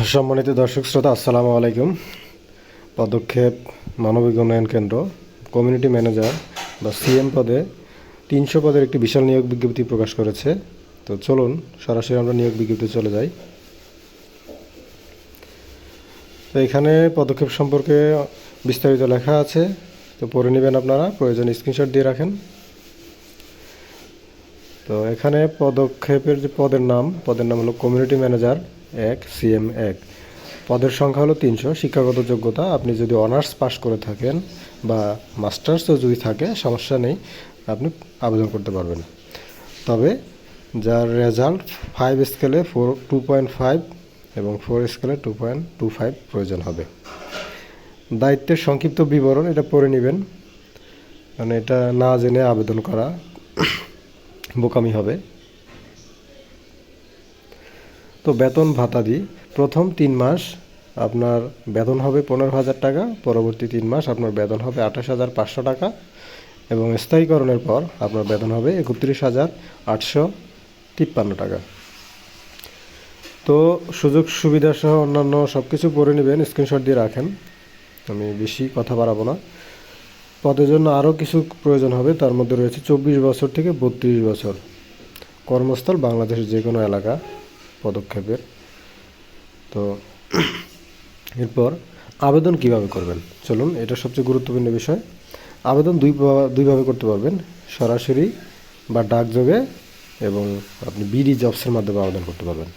সম্মানিত দর্শক শ্রোতা, আসসালামু আলাইকুম। পদক্ষেপ মানবিক উন্নয়ন কেন্দ্র কমিউনিটি ম্যানেজার বা সিএম পদে তিনশো পদের একটি বিশাল নিয়োগ বিজ্ঞপ্তি প্রকাশ করেছে। তো চলুন, সরাসরি আমরা নিয়োগ বিজ্ঞপ্তি চলে যাই। তো এখানে পদক্ষেপ সম্পর্কে বিস্তারিত লেখা আছে। তো পড়ে নেবেন আপনারা, প্রয়োজন স্ক্রিনশট দিয়ে রাখেন। তো এখানে পদক্ষেপের যে পদের নাম পদের নাম হলো কমিউনিটি ম্যানেজার এক সিএম এক। পদের সংখ্যা হলো তিনশো। শিক্ষাগত যোগ্যতা, আপনি যদি অনার্স পাস করে থাকেন বা মাস্টার্সও যদি থাকে, সমস্যা নেই, আপনি আবেদন করতে পারবেন। তবে যার রেজাল্ট ফাইভ স্কেলে ফোর টু পয়েন্ট ফাইভ এবং ফোর স্কেলে টু পয়েন্ট টু ফাইভ প্রয়োজন হবে। দায়িত্বের সংক্ষিপ্ত বিবরণ, এটা পড়ে নেবেন। মানে এটা না জেনে আবেদন করা বোকামি হবে। তো বেতন ভাতা দিই প্রথম তিন মাস আপনার বেতন হবে পনেরো হাজার টাকা, পরবর্তী তিন মাস আপনার বেতন হবে আঠাশ হাজার পাঁচশো টাকা এবং স্থায়ীকরণের পর আপনার বেতন হবে একত্রিশ হাজার আটশো তিপ্পান্ন টাকা। তো সুযোগ সুবিধা সহ অন্যান্য সব কিছু পড়ে নেবেন, স্ক্রিনশট দিয়ে রাখেন। আমি বেশি কথা বাড়াবো না। পদের জন্য আরও কিছু প্রয়োজন হবে, তার মধ্যে রয়েছে চব্বিশ বছর থেকে বত্রিশ বছর। কর্মস্থল বাংলাদেশের যে কোনো এলাকা। পদক্ষেপের। তো এরপর আবেদন কীভাবে করবেন? চলুন, এটা সবচেয়ে গুরুত্বপূর্ণ বিষয়। আবেদন দুই দুইভাবে করতে পারবেন। সরাসরি বা ডাকযোগে এবং আপনি বিডি জবসের মাধ্যমে আবেদন করতে পারবেন।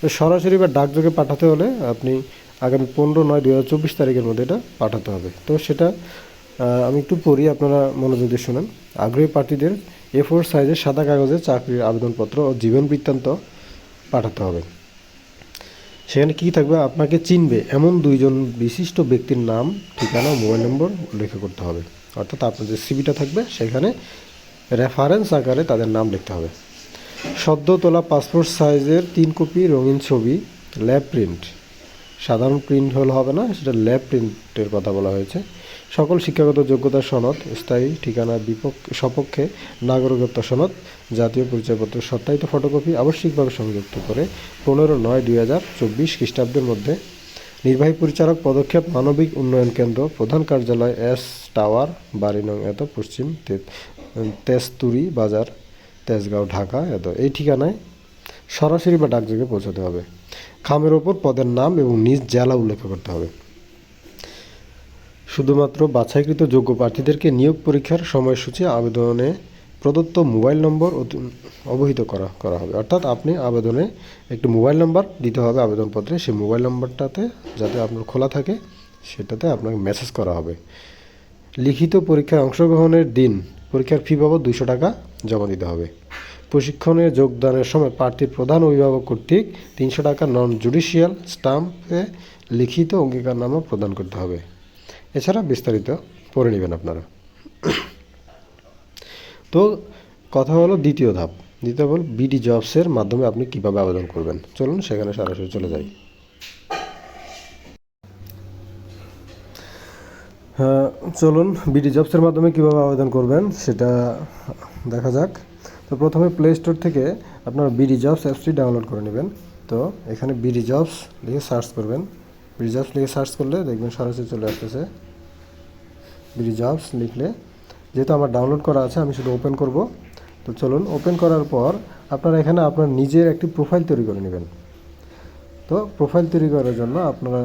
তো সরাসরি বা ডাকযোগে পাঠাতে হলে আপনি আগামী পনেরো নয় দু হাজার চব্বিশ তারিখের মধ্যে এটা পাঠাতে হবে। তো সেটা আমি একটু পড়ি, আপনারা মনোযোগ দিয়ে শুনেন। আগ্রহী প্রার্থীদের এ ফোর সাইজের সাদা কাগজে চাকরির আবেদনপত্র ও জীবন বৃত্তান্ত পাঠাতে হবে। সেখানে কী থাকবে? আপনাকে চিনবে। এমন দুইজন বিশিষ্ট ব্যক্তির নাম, ঠিকানা, মোবাইল নম্বর উল্লেখ করতে হবে। অর্থাৎ আপনার যে সিবিটা থাকবে। সেখানে রেফারেন্স আকারে তাদের নাম লিখতে হবে। সদ্য তোলা পাসপোর্ট সাইজের তিন কপি রঙিন ছবি ল্যাব প্রিন্ট সাধারণ প্রিন্ট হলে হবে না, সেটা ল্যাব প্রিন্টের কথা বলা হয়েছে। সকল শিক্ষাগত যোগ্যতা সনদ, স্থায়ী ঠিকানা বিপক্ষ, সপক্ষে নাগরিকত্ব সনদ, জাতীয় পরিচয়পত্র, সত্যায়িত ফটোকপি আবশ্যিকভাবে সংযুক্ত করে পনেরো নয় দুই হাজার চব্বিশ খ্রিস্টাব্দের মধ্যে। নির্বাহী পরিচালক পদক্ষেপ মানবিক উন্নয়ন কেন্দ্র, প্রধান কার্যালয় এস টাওয়ার, বাড়ি নং এত, পশ্চিম তেজতুরি বাজার, তেজগাঁও, ঢাকা এত। এই ঠিকানায় সরাসরি বা ডাকযোগে পৌঁছাতে হবে। খামের ওপর পদের নাম এবং নিজ জেলা উল্লেখ করতে হবে। শুধুমাত্র বাছাইকৃত যোগ্য প্রার্থীদেরকে নিয়োগ পরীক্ষার সময়সূচি আবেদনে প্রদত্ত মোবাইল নম্বর অবহিত করা করা হবে। অর্থাৎ আপনি আবেদনে একটি মোবাইল নম্বর দিতে হবে আবেদনপত্রে। সেই মোবাইল নম্বরটাতে যাতে আপনার খোলা থাকে, সেটাতে আপনাকে মেসেজ করা হবে। লিখিত পরীক্ষায় অংশগ্রহণের দিন পরীক্ষার ফি বাবদ দুশো টাকা জমা দিতে হবে। প্রশিক্ষণে যোগদানের সময় প্রার্থীর প্রধান অভিভাবক কর্তৃক তিনশো টাকা নন জুডিশিয়াল স্টাম্পে লিখিত অঙ্গীকারনামা প্রদান করতে হবে। এছাড়া বিস্তারিত পড়ে নেবেন আপনারা। তো কথা হলো দ্বিতীয় ধাপ। দ্বিতীয় হল বিডি জবসের মাধ্যমে আপনি কীভাবে আবেদন করবেন? চলুন সেখানে সরাসরি চলে যাই। হ্যাঁ চলুন বিডি জবসের মাধ্যমে কীভাবে আবেদন করবেন সেটা দেখা যাক। তো প্রথমে প্লে স্টোর থেকে আপনার বিডি জবস অ্যাপসটি ডাউনলোড করে নেবেন। তো এখানে বিডি জবস লিখে সার্চ করবেন। বিডি জবস লিখে সার্চ করলে দেখবেন সরাসরি চলে আসতেছে। বিডি জবস লিখলে। যেহেতু আমার ডাউনলোড করা আছে, আমি শুধু ওপেন করব। তো চলুন ওপেন করার পর আপনারা এখানে আপনার নিজের একটি প্রোফাইল তৈরি করে নেবেন। তো প্রোফাইল তৈরি করার জন্য আপনারা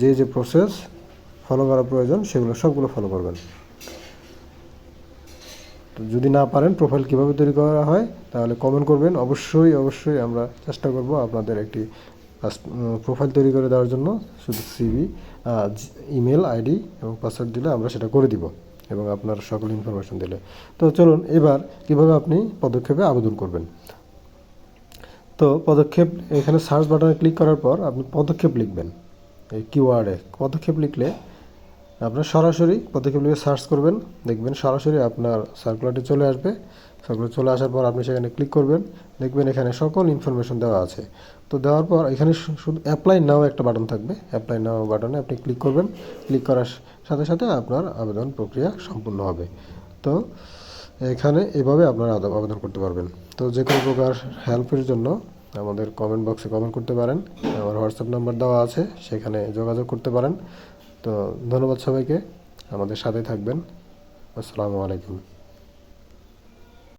যে যে প্রসেস ফলো করা প্রয়োজন, সেগুলো সবগুলো ফলো করবেন। তো যদি না পারেন প্রোফাইল কীভাবে তৈরি করা হয়, তাহলে কমেন্ট করবেন। অবশ্যই অবশ্যই আমরা চেষ্টা করব আপনাদের একটি প্রোফাইল তৈরি করে দেওয়ার জন্য শুধু সিভি ইমেল আইডি এবং পাসওয়ার্ড দিলে আমরা সেটা করে দিব এবং আপনার সকল ইনফরমেশন দিলে। তো চলুন এবার কীভাবে আপনি পদক্ষেপে আবেদন করবেন। তো পদক্ষেপ, এখানে সার্চ বাটনে ক্লিক করার পর আপনি পদক্ষেপ লিখবেন। এই কিওয়ার্ডে পদক্ষেপ লিখলে আপনার সরাসরি পদক্ষেপ লিখে সার্চ করবেন। দেখবেন সরাসরি আপনার সার্কুলারটি চলে আসবে। সার্কুলার চলে আসার পর আপনি সেখানে ক্লিক করবেন, দেখবেন এখানে সকল ইনফরমেশন দেওয়া আছে। তো দেওয়ার পর এখানে শুধু অ্যাপ্লাই নাও একটা বাটন থাকবে। অ্যাপ্লাই নাও বাটনে আপনি ক্লিক করবেন। ক্লিক করার সাথে সাথে আপনার আবেদন প্রক্রিয়া সম্পূর্ণ হবে। তো এখানে এভাবে আপনারা আবেদন করতে পারবেন। তো যে কোনো প্রকার হেল্পের জন্য আমাদের কমেন্ট বক্সে কমেন্ট করতে পারেন। আমার হোয়াটসঅ্যাপ নাম্বার দেওয়া আছে, সেখানে যোগাযোগ করতে পারেন। তো ধন্যবাদ সবাইকে। আমাদের সাথে থাকবেন। আসসালামু আলাইকুম।